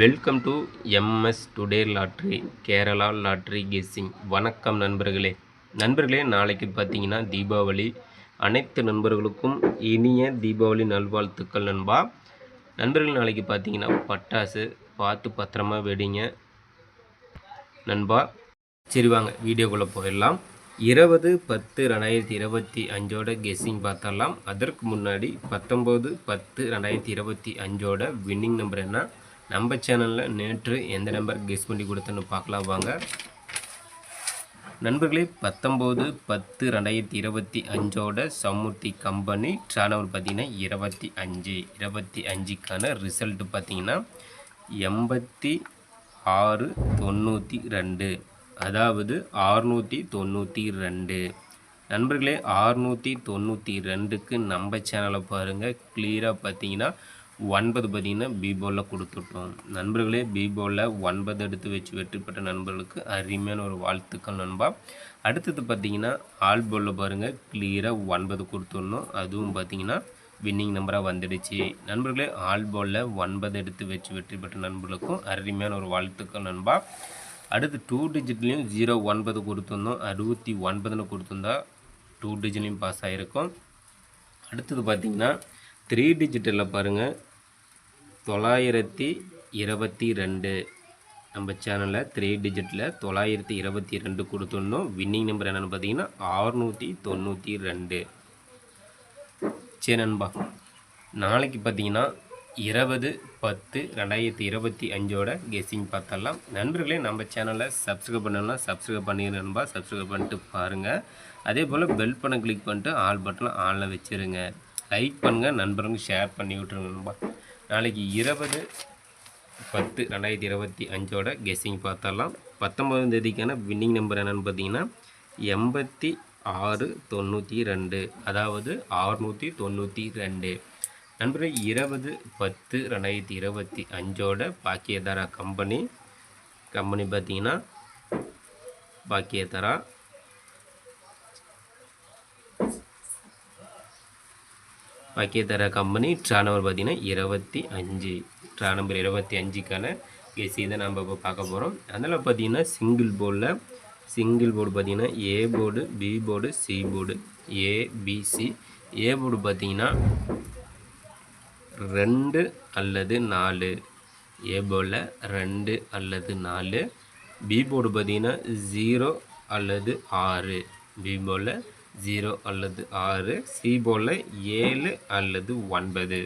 Welcome to MS today lottery Kerala lottery guessing. வணக்கம் நண்பர்களே. நண்பர்களே நாளைக்கு பார்த்தீங்கன்னா தீபாவளி. அனைத்து நண்பர்களுக்கும் இனிய தீபாவளி நல்வாழ்த்துக்கள் நண்பா. நண்பர்கள் நாளைக்கு பார்த்தீங்கன்னா பட்டாசு பார்த்து பத்திரமா வெடிங்க நண்பா. சரி வாங்க வீடியோக்குள்ளே போயிடலாம். இருபது பத்து ரெண்டாயிரத்தி இருபத்தி அஞ்சோட கெஸ்ஸிங் பார்த்தரலாம் அதற்கு முன்னாடி பத்தொம்போது பத்து ரெண்டாயிரத்தி இருபத்தி அஞ்சோட வின்னிங் நம்பர் என்ன? நம்ம சேனலில் நேற்று எந்த நம்பர் கெஸ் பண்ணி கொடுத்தேன்னு பார்க்கலாம் வாங்க. நண்பர்களே பத்தொம்போது பத்து ரெண்டாயிரத்தி இருபத்தி அஞ்சோட சமுர்த்தி கம்பெனி ட்ரானவர் பார்த்தீங்கன்னா இருபத்தி அஞ்சு இருபத்தி அஞ்சுக்கான ரிசல்ட்டு பார்த்தீங்கன்னா எண்பத்தி ஆறு தொண்ணூற்றி ரெண்டு. அதாவது ஆறுநூற்றி தொண்ணூற்றி ரெண்டு. நண்பர்களே ஆறுநூற்றி தொண்ணூற்றி ரெண்டுக்கு நம்ம சேனலை பாருங்கள் கிளியராக பார்த்தீங்கன்னா ஒன்பது பார்த்திங்கன்னா பீபோலில் கொடுத்துட்டோம். நண்பர்களே பீபோலில் ஒன்பது எடுத்து வச்சு வெற்றி பெற்ற நண்பர்களுக்கு அருமையான ஒரு வாழ்த்துக்கள் நண்பா. அடுத்தது பார்த்தீங்கன்னா ஆல்போலில் பாருங்கள் கிளியராக ஒன்பது கொடுத்துடணும். அதுவும் பார்த்தீங்கன்னா வின்னிங் நம்பராக வந்துடுச்சு. நண்பர்களே ஆல்போலில் ஒன்பது எடுத்து வச்சு வெற்றி பெற்ற நண்பர்களுக்கும் அருமையான ஒரு வாழ்த்துக்கள் நண்பா. அடுத்து டூ டிஜிட்லேயும் ஜீரோ ஒன்பது கொடுத்துருந்தோம் அறுபத்தி ஒன்பதுன்னு கொடுத்துருந்தா டூ டிஜிட்லேயும் பாஸ் ஆகிருக்கும் அடுத்தது பார்த்திங்கன்னா த்ரீ டிஜிட்டலில் பாருங்கள் தொள்ளாயிரத்தி இருபத்தி ரெண்டு. நம்ம சேனலில் த்ரீ டிஜிட்டில் தொள்ளாயிரத்தி இருபத்தி ரெண்டு கொடுத்துருந்தோம் வின்னிங் நம்பர் என்னென்னு பார்த்தீங்கன்னா ஆறுநூற்றி தொண்ணூற்றி ரெண்டு. சரி நண்பா நாளைக்கு பார்த்தீங்கன்னா இருபது பத்து ரெண்டாயிரத்தி இருபத்தி அஞ்சோட கெஸ்ஸிங் பார்த்தலாம் நண்பர்களே நம்ம சேனலை சப்ஸ்கிரைப் பண்ணலாம் சப்ஸ்கிரைப் பண்ணிடுங்க நண்பா. சப்ஸ்கிரைப் பண்ணிட்டு பாருங்கள் அதே போல் பெல் பண்ண கிளிக் பண்ணிட்டு ஆல் பட்டனில் ஆனில் வச்சுருங்க. லைக் பண்ணுங்கள் நண்பர்களுக்கு ஷேர் பண்ணி விட்ருங்க நண்பா. நாளைக்கு இருபது பத்து ரெண்டாயிரத்தி இருபத்தி அஞ்சோட கெஸ்ஸிங் பார்த்தரலாம் பத்தொம்பதாம் தேதிக்கான வின்னிங் நம்பர் என்னென்னு பார்த்தீங்கன்னா எண்பத்தி ஆறு தொண்ணூற்றி ரெண்டு. அதாவது ஆறுநூற்றி தொண்ணூற்றி ரெண்டு. நண்பர்கள் இருபது பத்து ரெண்டாயிரத்தி இருபத்தி அஞ்சோட பாக்கியதாரா கம்பெனி கம்பெனி பார்த்தீங்கன்னா Bhagyathara Bhagyathara company draw number பார்த்தீங்கன்னா இருபத்தி அஞ்சு ட்ரா நம்பர் இருபத்தி அஞ்சுக்கான கெசி தான் நம்ம இப்போ பார்க்க போகிறோம் அதனால் பார்த்தீங்கன்னா சிங்கிள் போர்டில் சிங்கிள் போர்டு பார்த்தீங்கன்னா A board B board C board ABC A board பார்த்தீங்கன்னா ரெண்டு அல்லது நாலு. ஏ போர்டில் ரெண்டு அல்லது நாலு. பி போர்டு பார்த்தீங்கன்னா ஜீரோ அல்லது ஆறு. பி போர்டில் ஜீரோ அல்லது ஆறு சி போல் ஏழு அல்லது ஒன்பது.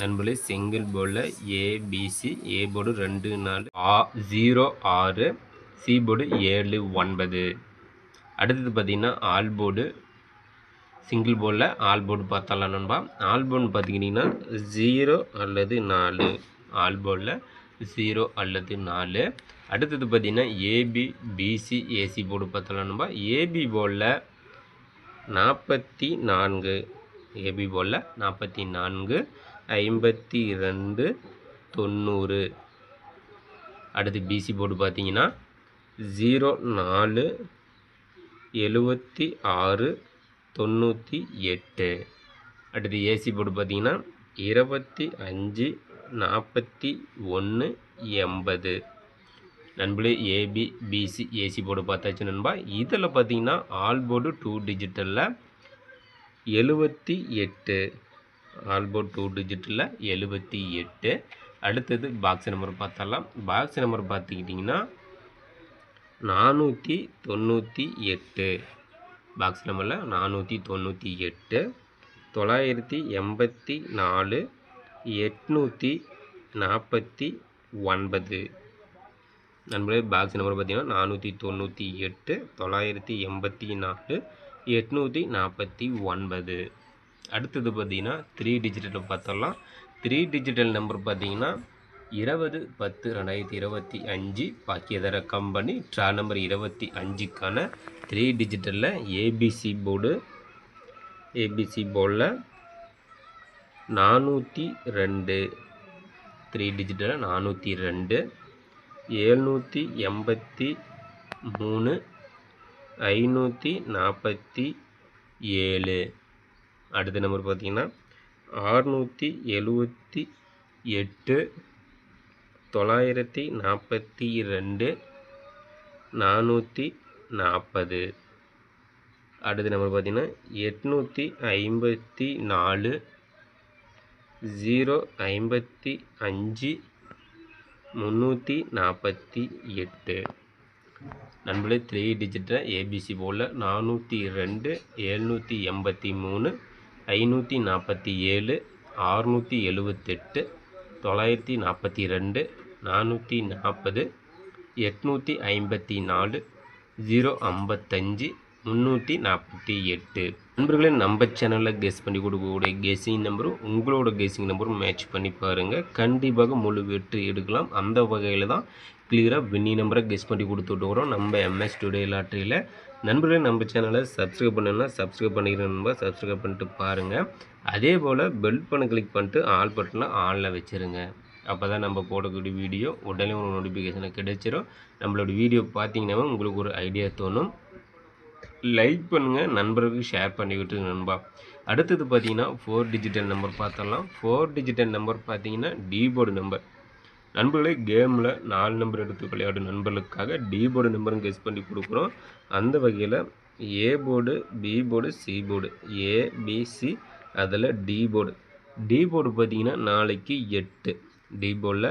நண்பர்களே சிங்கிள் போர்டில் ஏபிசி ஏ போர்டு ரெண்டு நாலு ஆ ஜீரோ ஆறு சி போர்டு ஏழு ஒன்பது. அடுத்தது பார்த்திங்கன்னா ஆல் போர்டு சிங்கிள் போர்டில் ஆல் போர்டு பார்த்தாலாம் நண்பா. ஆல் போர்டு பார்த்துக்கிட்டிங்கன்னா ஜீரோ அல்லது நாலு. ஆல் போர்டில் ஜீரோ அல்லது நாலு. அடுத்தது பார்த்திங்கன்னா ஏபி பிசி ஏசி போர்டு பார்த்தாலாம் நண்பா. ஏபி போர்டில் நாற்பத்தி நான்கு. ஏபி போல் நாற்பத்தி நான்கு ஐம்பத்தி ரெண்டு தொண்ணூறு. அடுத்து பிசி போர்டு பார்த்தீங்கன்னா ஜீரோ நாலு எழுபத்தி ஆறு தொண்ணூற்றி எட்டு. அடுத்து ஏசி போர்டு பார்த்தீங்கன்னா இருபத்தி அஞ்சு நாற்பத்தி ஒன்று எண்பது. நண்பர்களே ஏபி பிசி ஏசி போர்டு பார்த்தாச்சு நண்பா. இதில் பார்த்தீங்கன்னா ஆல் போர்டு டூ டிஜிட்டலில் எழுபத்தி எட்டு. ஆல் போர்டு டூ டிஜிட்டலில் எழுபத்தி எட்டு. அடுத்தது பாக்ஸ் நம்பர் பார்த்தாலாம் பாக்ஸ் நம்பர் பார்த்துக்கிட்டிங்கன்னா நானூற்றி தொண்ணூற்றி எட்டு. பாக்ஸ் நம்பரில் நானூற்றி தொண்ணூற்றி எட்டு. தொள்ளாயிரத்தி எண்பத்தி நாலு. எட்நூற்றி நாற்பத்தி ஒன்பது. நண்பர்களே பாக்ஸ் நம்பர் பார்த்தீங்கன்னா நானூற்றி தொண்ணூற்றி எட்டு தொள்ளாயிரத்தி எண்பத்தி நாலு எட்நூற்றி நாற்பத்தி ஒன்பது. அடுத்தது பார்த்தீங்கன்னா த்ரீ டிஜிட்டல் பார்த்தரலாம் த்ரீ டிஜிட்டல் நம்பர் பார்த்தீங்கன்னா இருபது பத்து ரெண்டாயிரத்தி இருபத்தி அஞ்சு பாக்கியதர கம்பெனி ட்ரா நம்பர் இருபத்தி அஞ்சுக்கான த்ரீ டிஜிட்டலில் ஏபிசி போர்டு ஏபிசி போர்டில் நானூற்றி ரெண்டு. த்ரீ டிஜிட்டலில் நானூற்றி ரெண்டு. ஏழ்நூற்றி எண்பத்தி மூணு ஐநூற்றி நாற்பத்தி ஏழு. அடுத்த நம்பர் பார்த்திங்கன்னா ஆறுநூற்றி எழுவத்தி எட்டு தொள்ளாயிரத்தி நாற்பத்தி ரெண்டு நானூற்றி நாற்பது அடுத்த நம்பர் பார்த்தீங்கன்னா எட்நூற்றி ஐம்பத்தி நாலு ஜீரோ ஐம்பத்தி அஞ்சு முந்நூற்றி நாற்பத்தி எட்டு. நண்பர்களே த்ரீ டிஜிட்டில் ஏபிசி போல் நானூற்றி ரெண்டு எழுநூற்றி எண்பத்தி மூணு ஐநூற்றி நாற்பத்தி ஏழு ஆறுநூற்றி எழுவத்தெட்டு தொள்ளாயிரத்தி நாற்பத்தி ரெண்டு நானூற்றி நாற்பது எட்நூற்றி ஐம்பத்தி நாலு ஜீரோ ஐம்பத்தஞ்சு முந்நூற்றி நாற்பத்தி எட்டு. நண்பர்களே நம்ம சேனலில் கெஸ் பண்ணி கொடுக்கக்கூடிய கெஸிங் நம்பரும் உங்களோட கெஸிங் நம்பரும் மேட்ச் பண்ணி பாருங்கள் கண்டிப்பாக முழு வெற்றி எடுக்கலாம். அந்த வகையில் தான் கிளியராக வின்னி நம்பரை கெஸ் பண்ணி கொடுத்துட்டு வரோம் நம்ம எம்எஸ் டுடே லாட்ரியில் நண்பர்களே நம்ம சேனலை சப்ஸ்கிரைப் பண்ணணும்னா சப்ஸ்கிரைப் பண்ணிக்கிற நண்பர் சப்ஸ்கிரைப் பண்ணிட்டு பாருங்கள் அதே போல் பெல் பண்ண கிளிக் பண்ணிட்டு ஆல் பட்டனை ஆனில் வச்சுருங்க. அப்போ தான் நம்ம போடக்கூடிய வீடியோ உடனே ஒரு நோட்டிஃபிகேஷனை கிடைச்சிரும். நம்மளோட வீடியோ பார்த்தீங்கன்னா உங்களுக்கு ஒரு ஐடியா தோணும். லைக் பண்ணுங்கள் நண்பர்களுக்கு ஷேர் பண்ணி விட்டுருங்க நண்பா. அடுத்தது பார்த்தீங்கன்னா ஃபோர் டிஜிட்டல் நம்பர் பார்த்தலாம் ஃபோர் டிஜிட்டல் நம்பர் பார்த்தீங்கன்னா டீபோர்டு நம்பர் நண்பர்களே கேமில் நாலு நம்பர் எடுத்து விளையாடும் நண்பர்களுக்காக டி போர்டு நம்பரும் கெஸ் பண்ணி கொடுக்குறோம். அந்த வகையில் A board B board C board A BC அதில் டி போர்டு டி போர்டு பார்த்தீங்கன்னா நாளைக்கு எட்டு. டி போர்டில்